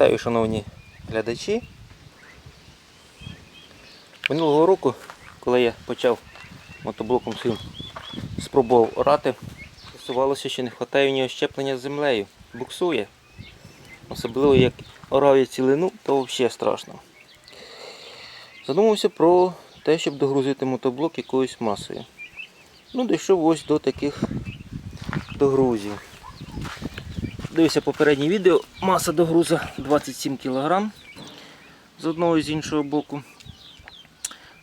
Вітаю, шановні глядачі. Минулого року, коли я почав мотоблоком своїм спробував орати, з'ясувалося, що не вистачає в нього щеплення з землею. Буксує. Особливо як орав я цілину, то взагалі страшно. Задумався про те, щоб догрузити мотоблок якоюсь масою. Ну, дійшов ось до таких догрузів. Дивився попереднє відео, маса до груза 27 кг з одного і з іншого боку.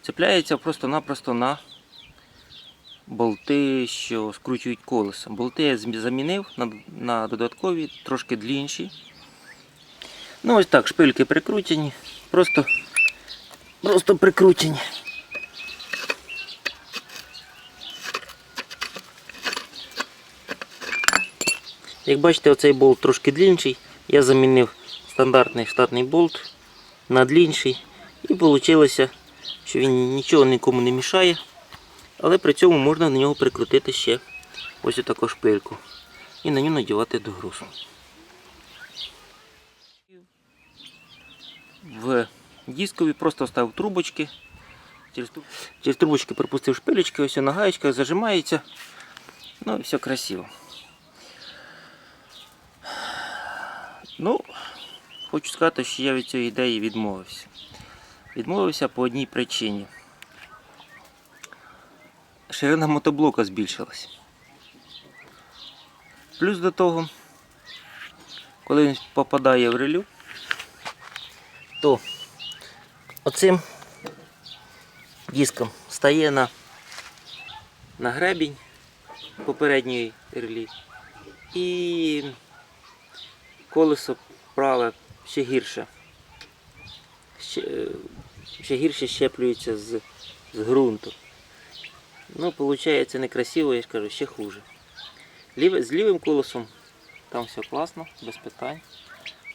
Цепляється просто-напросто на болти, що скручують колесо. Болти я замінив на додаткові, трошки длінші. Ну ось так, шпильки прикручені, просто, просто прикручені. Як бачите, оцей болт трошки длінший. Я замінив стандартний штатний болт на длінший. І вийшло, що він нічого нікому не мішає. Але при цьому можна на нього прикрутити ще ось таку шпильку. І на нього надівати до грузу. В дискові просто ставив трубочки. Через, через трубочки пропустив шпилечки, ось вона гаєчка зажимається. Ну і все красиво. Ну, хочу сказати, що я від цієї ідеї відмовився. Відмовився по одній причині. Ширина мотоблока збільшилась. Плюс до того, коли він попадає в релю, то оцим диском стає на, на гребінь попередньої релі і колесо праве ще гірше. Ще, е, ще гірше щеплюється з, з ґрунту. Ну, виходить некрасиво, я ж кажу, ще хуже. Ліве, з лівим колесом там все класно, без питань.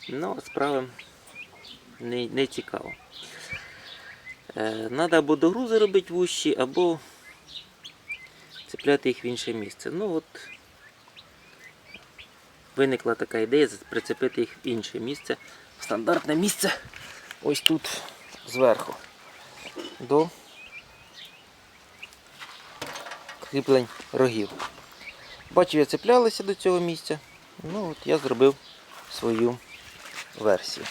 Ну, а з правим не, не цікаво. Е, Надо або до грузи робити вущі, або цепляти їх в інше місце. Ну от виникла така ідея прицепити їх в інше місце, в стандартне місце, ось тут зверху, до кріплень рогів. Бачив, я цеплялися до цього місця, ну от я зробив свою версію.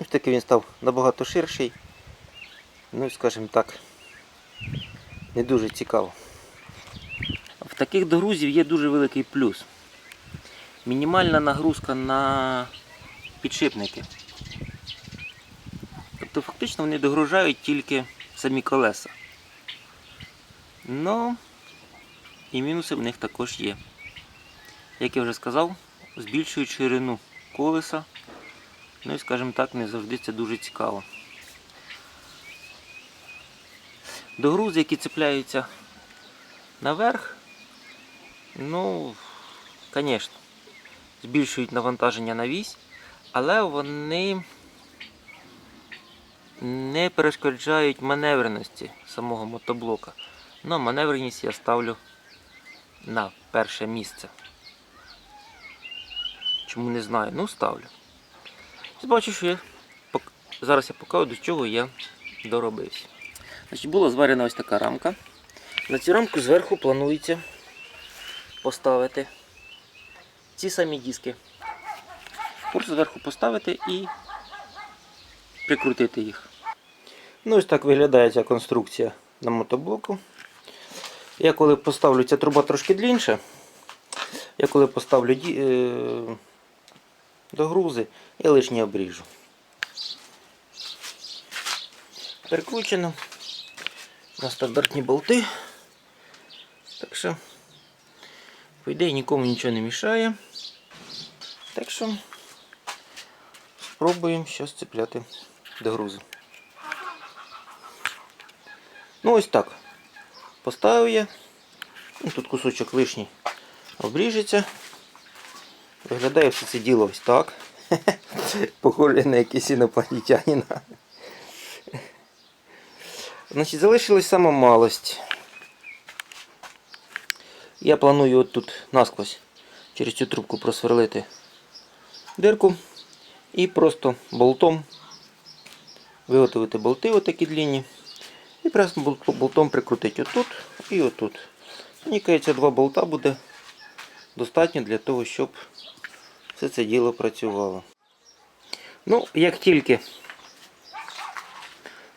Ось такий він став набагато ширший, ну скажімо так, не дуже цікаво. Таких догрузів є дуже великий плюс. Мінімальна нагрузка на підшипники. Тобто фактично вони догружають тільки самі колеса. Ну і мінуси в них також є. Як я вже сказав, збільшують ширину колеса. Ну і скажімо так, не завжди це дуже цікаво. Догрузи, які цепляються наверх, Ну, звісно, збільшують навантаження на вісь, але вони не перешкоджають маневреності самого мотоблока. Ну, маневреність я ставлю на перше місце. Чому не знаю? Ну, ставлю. Бачу, що я зараз я покажу, до чого я доробився. Значить, була зварена ось така рамка. На цю рамку зверху планується поставити ці самі диски. Просто зверху поставити і прикрутити їх. Ну ось так виглядає ця конструкція на мотоблоку. Я коли поставлю ця труба трошки длінша, я коли поставлю ді- е- до грузи, я лишнє обріжу. Перекручено на стандартні болти. Так що по ідеї нікому нічого не мішає. Так що спробуємо зараз цепляти до грузу. Ну ось так. Поставив я. Ну, Тут кусочок лишній обріжеться. Виглядає все це діло ось так. Похоже на якийсь інопланетянина. Значить, залишилась сама малость. Я планую от тут насквозь через цю трубку просверлити дирку і просто болтом виготовити болти отакі длінні. І просто болтом прикрутити отут і отут. Мені кажеться, два болта буде достатньо для того, щоб все це діло працювало. Ну, як тільки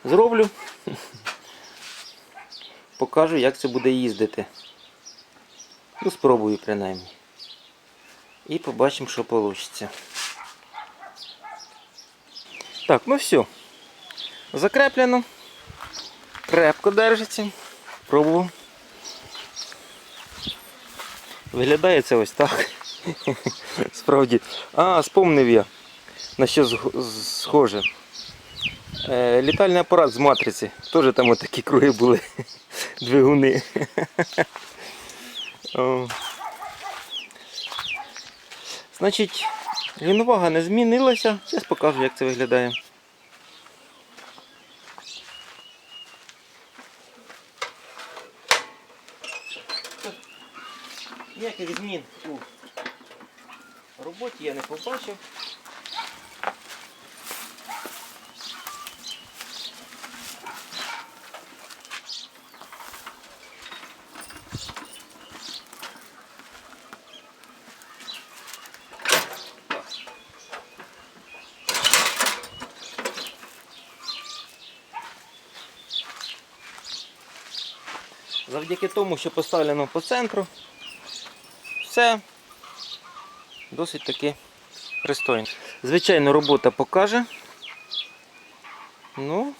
зроблю, покажу, як це буде їздити. Ну, спробую принаймні. І побачимо, що вийде. Так, ну все. Закреплено. Крепко держиться. Пробував. Виглядає це ось так. Справді. А, спомнив я. На що схоже. Е, літальний апарат з матриці. Теж там отакі круги були. Двигуни. Значить, рівновага не змінилася. Зараз покажу, як це виглядає. Ніяких змін у роботі я не побачив. Завдяки тому, що поставлено по центру, все досить таки пристойно. Звичайно, робота покаже. Ну,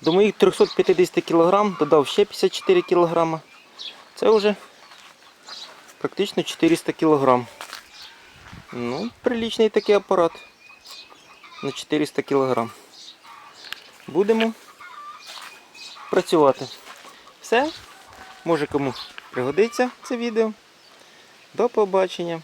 до моїх 350 кг додав ще 54 кг. Це вже практично 400 кг. Ну, приличний такий апарат на 400 кг. Будемо працювати. Все. Може кому пригодиться це відео. До побачення.